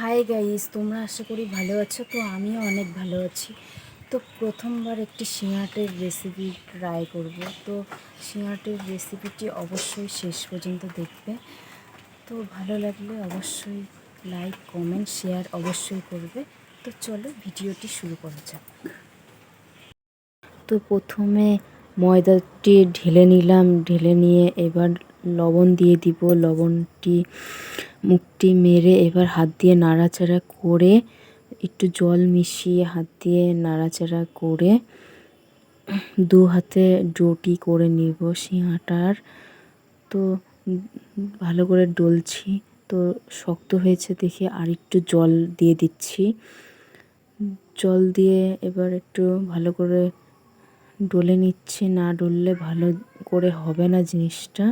Hi guys, তোমরা আশা করি ভালো আছো, তো আমিও অনেক ভালো আছি। তো প্রথমবার একটি সিঙাটের রেসিপি ট্রাই করব। তো সিঙাটের রেসিপিটি অবশ্যই শেষ পর্যন্ত দেখবে। তো ভালো লাগলে অবশ্যই লাইক কমেন্ট শেয়ার অবশ্যই করবে। তো চলো ভিডিওটি শুরু করা যাক। তো প্রথমে ময়দাটি ঢেলে নিলাম। ঢেলে নিয়ে এবার লবণ দিয়ে দিব। লবণটি, মুখটি মেরে এবার হাত দিয়ে নাড়াচাড়া করে, একটু জল মিশিয়ে হাত দিয়ে নাড়াচাড়া করে দু হাতে ডোটি করে নিব সিঙাটার তো ভালো করে ডলছি। তো শক্ত হয়েছে দেখে আর একটু জল দিয়ে দিচ্ছি। জল দিয়ে এবার একটু ভালো করে ডলে নিচ্ছি, না ডললে ভালো করে হবে না জিনিসটা।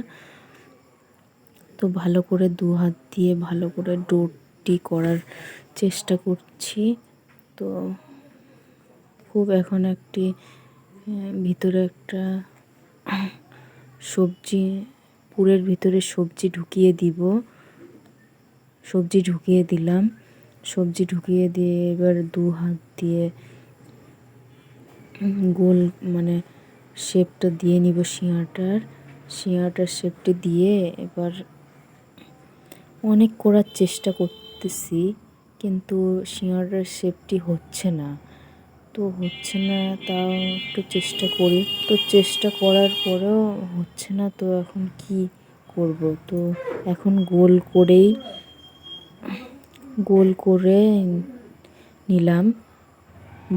তো ভালো করে দু হাত দিয়ে ভালো করে ডোটি করার চেষ্টা করছি। তো খুব এখন একটি ভিতরে একটা সবজি, পুরের ভিতরে সবজি ঢুকিয়ে দিব। সবজি ঢুকিয়ে দিলাম। সবজি ঢুকিয়ে দিয়ে এবার দু হাত দিয়ে গোল মানে শেপটা দিয়ে নিব শিঙাটার শিঙাটার শেপটা দিয়ে এবার অনেক করার চেষ্টা করতেছি, কিন্তু সিঙাড়ার শেপটি হচ্ছে না। তো হচ্ছে না, তাও একটু চেষ্টা করি। তো চেষ্টা করার পরেও হচ্ছে না, তো এখন কি করব? তো এখন গোল করেই, গোল করে নিলাম।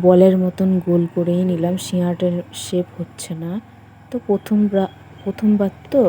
বলের মতন গোল করেই নিলাম শিয়াটের শেপ হচ্ছে না। তো প্রথম প্রথমবার তো